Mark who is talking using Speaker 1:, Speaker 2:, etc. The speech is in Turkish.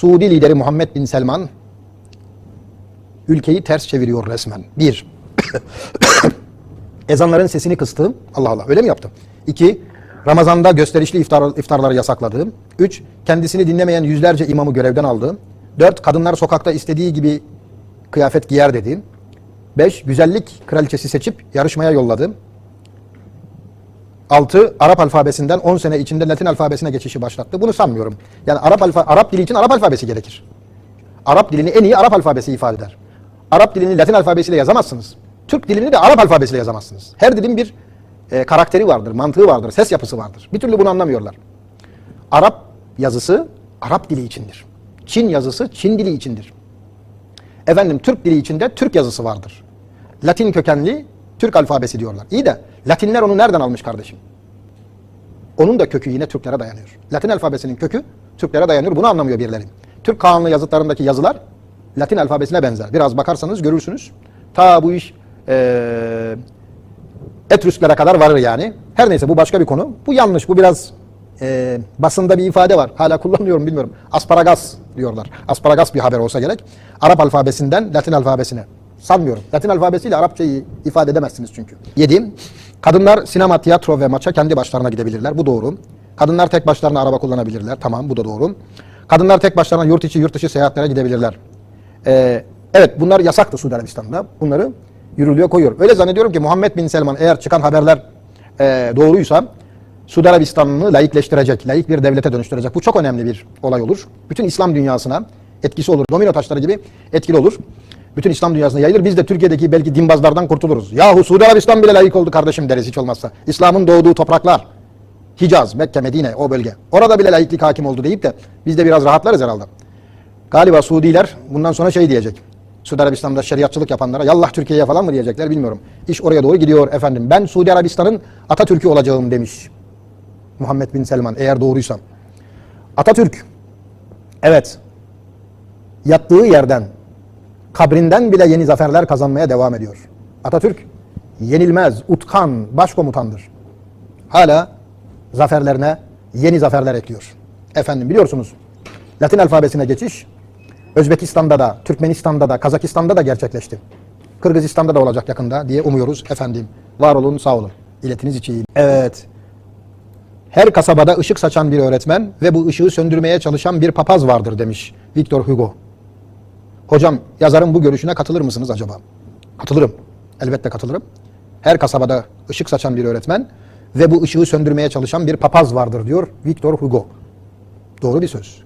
Speaker 1: Suudi lideri Muhammed Bin Selman ülkeyi ters çeviriyor resmen. Bir, ezanların sesini kıstığım, Allah Allah öyle mi yaptım? İki, Ramazan'da gösterişli iftar, iftarları yasakladığım. Üç, kendisini dinlemeyen yüzlerce imamı görevden aldığım. Dört, kadınlar sokakta istediği gibi kıyafet giyer dediğim. Beş, güzellik kraliçesi seçip yarışmaya yolladığım. 6 Arap alfabesinden 10 sene içinde Latin alfabesine geçişi başlattı. Bunu sanmıyorum. Yani Arap alfa Arap dili için Arap alfabesi gerekir. Arap dilini en iyi Arap alfabesi ifade eder. Arap dilini Latin alfabesiyle yazamazsınız. Türk dilini de Arap alfabesiyle yazamazsınız. Her dilin bir e, karakteri vardır, mantığı vardır, ses yapısı vardır. Bir türlü bunu anlamıyorlar. Arap yazısı Arap dili içindir. Çin yazısı Çin dili içindir. Efendim Türk dili içinde Türk yazısı vardır. Latin kökenli Türk alfabesi diyorlar. İyi de Latinler onu nereden almış kardeşim? Onun da kökü yine Türklere dayanıyor. Latin alfabesinin kökü Türklere dayanıyor. Bunu anlamıyor birileri. Türk kanunu yazıtlarındaki yazılar Latin alfabesine benzer. Biraz bakarsanız görürsünüz. Ta bu iş eee Etrüsklere kadar varır yani. Her neyse bu başka bir konu. Bu yanlış. Bu biraz eee, basında bir ifade var. Hala kullanıyorum bilmiyorum. Asparagas diyorlar. Asparagas bir haber olsa gerek. Arap alfabesinden Latin alfabesine. Sanmıyorum. Latin alfabesiyle Arapçayı ifade edemezsiniz çünkü. 7. Kadınlar sinema, tiyatro ve maça kendi başlarına gidebilirler. Bu doğru. Kadınlar tek başlarına araba kullanabilirler. Tamam bu da doğru. Kadınlar tek başlarına yurt içi yurt dışı seyahatlere gidebilirler. Ee, evet bunlar yasaktı Suudi Arabistan'da. Bunları yürürlüğe koyuyor. Öyle zannediyorum ki Muhammed Bin Selman eğer çıkan haberler e, doğruysa Suudi Arabistan'ı laikleştirecek, laik bir devlete dönüştürecek. Bu çok önemli bir olay olur. Bütün İslam dünyasına etkisi olur. Domino taşları gibi etkili olur. Bütün İslam dünyasına yayılır. Biz de Türkiye'deki belki dinbazlardan kurtuluruz. Yahu Suudi Arabistan bile layık oldu kardeşim deriz hiç olmazsa. İslam'ın doğduğu topraklar. Hicaz, Mekke, Medine o bölge. Orada bile laiklik hakim oldu deyip de biz de biraz rahatlarız herhalde. Galiba Suudiler bundan sonra şey diyecek. Suudi Arabistan'da şeriatçılık yapanlara yallah Türkiye'ye falan mı diyecekler bilmiyorum. İş oraya doğru gidiyor efendim. Ben Suudi Arabistan'ın Atatürk'ü olacağım demiş. Muhammed Bin Selman eğer doğruysa. Atatürk evet yattığı yerden kabrinden bile yeni zaferler kazanmaya devam ediyor. Atatürk yenilmez, utkan, başkomutandır. Hala zaferlerine yeni zaferler ekliyor. Efendim biliyorsunuz Latin alfabesine geçiş Özbekistan'da da, Türkmenistan'da da, Kazakistan'da da gerçekleşti. Kırgızistan'da da olacak yakında diye umuyoruz efendim. Var olun, sağ olun. İletiniz için. Evet. Her kasabada ışık saçan bir öğretmen ve bu ışığı söndürmeye çalışan bir papaz vardır demiş Victor Hugo. Hocam yazarın bu görüşüne katılır mısınız acaba? Katılırım. Elbette katılırım. Her kasabada ışık saçan bir öğretmen ve bu ışığı söndürmeye çalışan bir papaz vardır diyor Victor Hugo. Doğru bir söz.